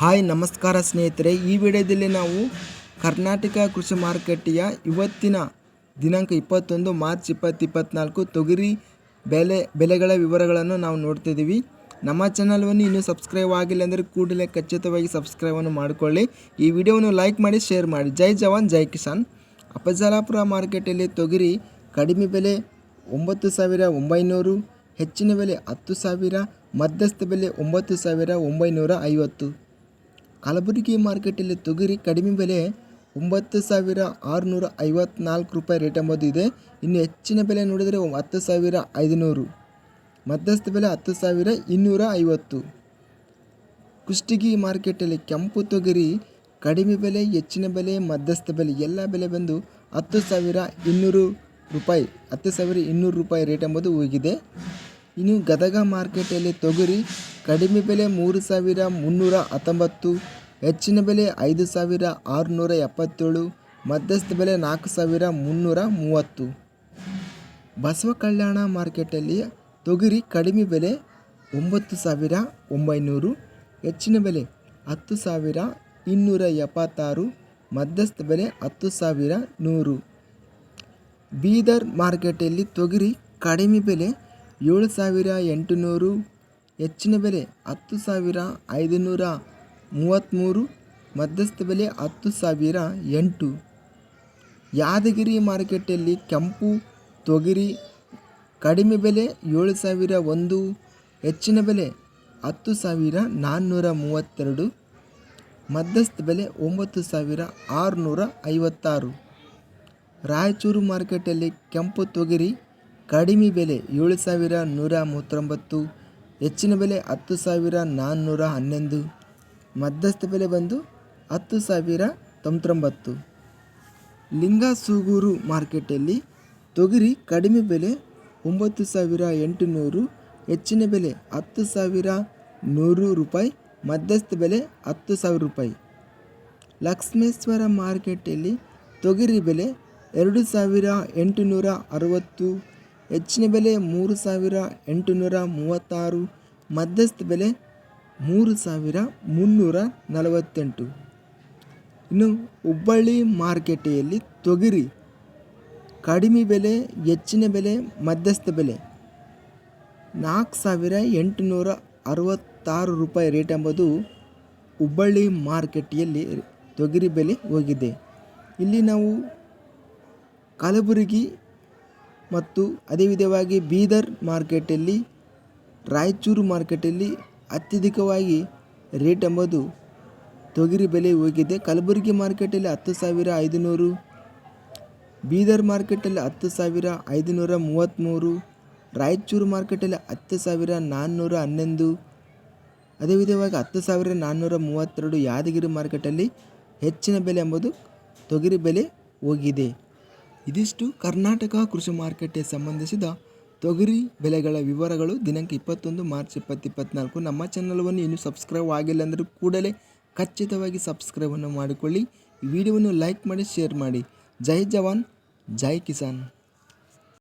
Hi, ನಮಸ್ಕಾರ ಸ್ನೇಹಿತರೆ. ಈ ವಿಡಿಯೋದಲ್ಲಿ ನಾವು ಕರ್ನಾಟಕ ಕೃಷಿ ಮಾರುಕಟ್ಟೆಯ ಇವತ್ತಿನ ದಿನಾಂಕ ಇಪ್ಪತ್ತೊಂದು, ಮಾರ್ಚ್ ಇಪ್ಪತ್ತು ಇಪ್ಪತ್ತ್ನಾಲ್ಕು ತೊಗರಿ ಬೆಲೆ, ಬೆಲೆಗಳ ವಿವರಗಳನ್ನು ನಾವು ನೋಡ್ತಿದ್ದೀವಿ ನಮ್ಮ ಚಾನಲ್ವನ್ನು ಇನ್ನೂ ಸಬ್ಸ್ಕ್ರೈಬ್ ಆಗಿಲ್ಲ ಅಂದರೆ ಕೂಡಲೇ ಖಚಿತವಾಗಿ ಸಬ್ಸ್ಕ್ರೈಬನ್ನು ಮಾಡಿಕೊಳ್ಳಿ. ಈ ವಿಡಿಯೋವನ್ನು ಲೈಕ್ ಮಾಡಿ, ಶೇರ್ ಮಾಡಿ. ಜೈ ಜವಾನ್, ಜೈ ಕಿಸಾನ್. ಅಪಜಾಲಾಪುರ ಮಾರ್ಕೆಟಲ್ಲಿ ತೊಗರಿ ಕಡಿಮೆ ಬೆಲೆ ಒಂಬತ್ತು ಸಾವಿರ ಒಂಬೈನೂರು, ಹೆಚ್ಚಿನ ಬೆಲೆ ಹತ್ತು ಸಾವಿರ, ಮಧ್ಯಸ್ಥ ಬೆಲೆ ಒಂಬತ್ತು ಸಾವಿರ ಒಂಬೈನೂರ ಐವತ್ತು. ಕಲಬುರಗಿ ಮಾರ್ಕೆಟಲ್ಲಿ ತೊಗರಿ ಕಡಿಮೆ ಬೆಲೆ ಒಂಬತ್ತು ಸಾವಿರ ಆರುನೂರ ಐವತ್ನಾಲ್ಕು ರೂಪಾಯಿ ರೇಟ್ ಎಂಬುದು ಇದೆ. ಇನ್ನು ಹೆಚ್ಚಿನ ಬೆಲೆ ನೋಡಿದರೆ ಹತ್ತು ಸಾವಿರ ಐದುನೂರು. ಮಧ್ಯಸ್ಥ ಬೆಲೆ ಹತ್ತು ಸಾವಿರ ಇನ್ನೂರ ಐವತ್ತು. ಕುಷ್ಟಗಿ ಮಾರ್ಕೆಟಲ್ಲಿ ಕೆಂಪು ತೊಗರಿ ಕಡಿಮೆ ಬೆಲೆ, ಹೆಚ್ಚಿನ ಬೆಲೆ, ಮಧ್ಯಸ್ಥ ಬೆಲೆ ಎಲ್ಲ ಬೆಲೆ ಬಂದು ಹತ್ತು ಸಾವಿರ ಇನ್ನೂರು ರೂಪಾಯಿ, ಹತ್ತು ಸಾವಿರ ಇನ್ನೂರು ರೂಪಾಯಿ ರೇಟ್ ಎಂಬುದು ಹೋಗಿದೆ. ಇನ್ನು ಗದಗ ಮಾರ್ಕೆಟಲ್ಲಿ ತೊಗರಿ, ಕಡಿಮೆ ಬೆಲೆ ಮೂರು ಸಾವಿರ ಮುನ್ನೂರ ಹತ್ತೊಂಬತ್ತು, ಹೆಚ್ಚಿನ ಬೆಲೆ ಐದು ಸಾವಿರ ಆರುನೂರ ಎಪ್ಪತ್ತೇಳು, ಮಧ್ಯಸ್ಥ ಬೆಲೆ ನಾಲ್ಕು ಸಾವಿರ ಮುನ್ನೂರ ಮೂವತ್ತು. ಬಸವ ಕಲ್ಯಾಣ ಮಾರ್ಕೆಟಲ್ಲಿ ತೊಗರಿ ಕಡಿಮೆ ಬೆಲೆ ಒಂಬತ್ತು ಸಾವಿರ ಒಂಬೈನೂರು, ಹೆಚ್ಚಿನ ಬೆಲೆ ಹತ್ತು ಸಾವಿರ ಇನ್ನೂರ ಎಪ್ಪತ್ತಾರು, ಮಧ್ಯಸ್ಥ ಬೆಲೆ ಹತ್ತು ಸಾವಿರ ನೂರು. ಬೀದರ್ ಮಾರ್ಕೆಟಲ್ಲಿ ತೊಗರಿ ಕಡಿಮೆ ಬೆಲೆ ಏಳು ಸಾವಿರ ಎಂಟುನೂರು, ಹೆಚ್ಚಿನ ಬೆಲೆ ಹತ್ತು ಸಾವಿರ ಐದುನೂರ ಮೂವತ್ತ್ಮೂರು ಮಧ್ಯಸ್ಥ ಬೆಲೆ ಹತ್ತು ಸಾವಿರ ಎಂಟು. ಯಾದಗಿರಿ ಮಾರ್ಕೆಟಲ್ಲಿ ಕೆಂಪು, ತೊಗರಿ, ಕಡಿಮೆ ಬೆಲೆ ಏಳು ಸಾವಿರ ಒಂದು, ಹೆಚ್ಚಿನ ಬೆಲೆ ಹತ್ತು ಸಾವಿರ ನಾನ್ನೂರ ಮೂವತ್ತೆರಡು, ಮಧ್ಯಸ್ಥ ಬೆಲೆ ಒಂಬತ್ತು ಸಾವಿರ ಆರುನೂರ ಐವತ್ತಾರು. ರಾಯಚೂರು ಮಾರ್ಕೆಟಲ್ಲಿ ಕೆಂಪು, ತೊಗರಿ ಕಡಿಮೆ ಬೆಲೆ ಏಳು ಸಾವಿರ ನೂರ ಮೂವತ್ತೊಂಬತ್ತು, ಹೆಚ್ಚಿನ ಬೆಲೆ ಹತ್ತು ಸಾವಿರ ನಾನ್ನೂರ ಹನ್ನೊಂದು, ಮಧ್ಯಸ್ಥ ಬೆಲೆ ಬಂದು ಹತ್ತು ಸಾವಿರ ತೊಂಬತ್ತೊಂಬತ್ತು. ಲಿಂಗಸೂಗೂರು ಮಾರ್ಕೆಟಲ್ಲಿ ತೊಗರಿ ಕಡಿಮೆ ಬೆಲೆ ಒಂಬತ್ತು ಸಾವಿರ ಎಂಟುನೂರು, ಹೆಚ್ಚಿನ ಬೆಲೆ ಹತ್ತು ಸಾವಿರ ನೂರು ರೂಪಾಯಿ, ಮಧ್ಯಸ್ಥ ಬೆಲೆ ಹತ್ತು ಸಾವಿರ ರೂಪಾಯಿ. ಲಕ್ಷ್ಮೇಶ್ವರ ಮಾರ್ಕೆಟಲ್ಲಿ ತೊಗರಿ ಬೆಲೆ ಎರಡು ಸಾವಿರ ಎಂಟುನೂರ ಅರವತ್ತು ಹೆಚ್ಚಿನ ಬೆಲೆ ಮೂರು ಸಾವಿರ ಎಂಟುನೂರ ಮೂವತ್ತಾರು, ಮಧ್ಯಸ್ಥ ಬೆಲೆ ಮೂರು ಸಾವಿರ ಮುನ್ನೂರ ನಲವತ್ತೆಂಟು. ಇನ್ನು ಹುಬ್ಬಳ್ಳಿ ಮಾರುಕಟ್ಟೆಯಲ್ಲಿ ತೊಗರಿ ಕಡಿಮೆ ಬೆಲೆ, ಹೆಚ್ಚಿನ ಬೆಲೆ, ಮಧ್ಯಸ್ಥ ಬೆಲೆ ನಾಲ್ಕು ಸಾವಿರ ಎಂಟುನೂರ ಅರವತ್ತಾರು ರೂಪಾಯಿ ರೇಟ್ ಎಂಬುದು ಹುಬ್ಬಳ್ಳಿ ಮಾರುಕಟ್ಟೆಯಲ್ಲಿ ತೊಗರಿ ಬೆಲೆ ಹೋಗಿದೆ. ಇಲ್ಲಿ ನಾವು ಕಲಬುರಗಿ ಮತ್ತು ಅದೇ ವಿಧವಾಗಿ ಬೀದರ್ ಮಾರ್ಕೆಟಲ್ಲಿ, ರಾಯಚೂರು ಮಾರ್ಕೆಟಲ್ಲಿ ಅತ್ಯಧಿಕವಾಗಿ ರೇಟ್ ಎಂಬುದು ತೊಗರಿ ಬೆಲೆ ಹೋಗಿದೆ. ಕಲಬುರಗಿ ಮಾರ್ಕೆಟಲ್ಲಿ ಹತ್ತು ಸಾವಿರ ಐದುನೂರು, ಬೀದರ್ ಮಾರ್ಕೆಟಲ್ಲಿ ಹತ್ತು ಸಾವಿರ ಐದುನೂರ ಮೂವತ್ತ್ಮೂರು ರಾಯಚೂರು ಮಾರ್ಕೆಟಲ್ಲಿ ಹತ್ತು ಸಾವಿರ ನಾನ್ನೂರ ಹನ್ನೊಂದು, ಅದೇ ವಿಧವಾಗಿ ಹತ್ತು ಸಾವಿರ ನಾನ್ನೂರ ಮೂವತ್ತೆರಡು ಯಾದಗಿರಿ ಮಾರ್ಕೆಟಲ್ಲಿ ಹೆಚ್ಚಿನ ಬೆಲೆ ಎಂಬುದು ತೊಗರಿ ಬೆಲೆ ಹೋಗಿದೆ. ಇದಿಷ್ಟು ಕರ್ನಾಟಕ ಕೃಷಿ ಮಾರುಕಟ್ಟೆ ಸಂಬಂಧಿಸಿದ ತೊಗರಿ ಬೆಲೆಗಳ ವಿವರಗಳು ದಿನಾಂಕ ಇಪ್ಪತ್ತೊಂದು ಮಾರ್ಚ್ ಇಪ್ಪತ್ತು ಇಪ್ಪತ್ತ್ನಾಲ್ಕು ನಮ್ಮ ಚಾನಲ್ವನ್ನು ಇನ್ನೂ ಸಬ್ಸ್ಕ್ರೈಬ್ ಆಗಿಲ್ಲ ಅಂದರೆ ಕೂಡಲೇ ಖಚಿತವಾಗಿ ಸಬ್ಸ್ಕ್ರೈಬನ್ನು ಮಾಡಿಕೊಳ್ಳಿ. ವಿಡಿಯೋವನ್ನು ಲೈಕ್ ಮಾಡಿ, ಶೇರ್ ಮಾಡಿ. ಜೈ ಜವಾನ್, ಜೈ ಕಿಸಾನ್.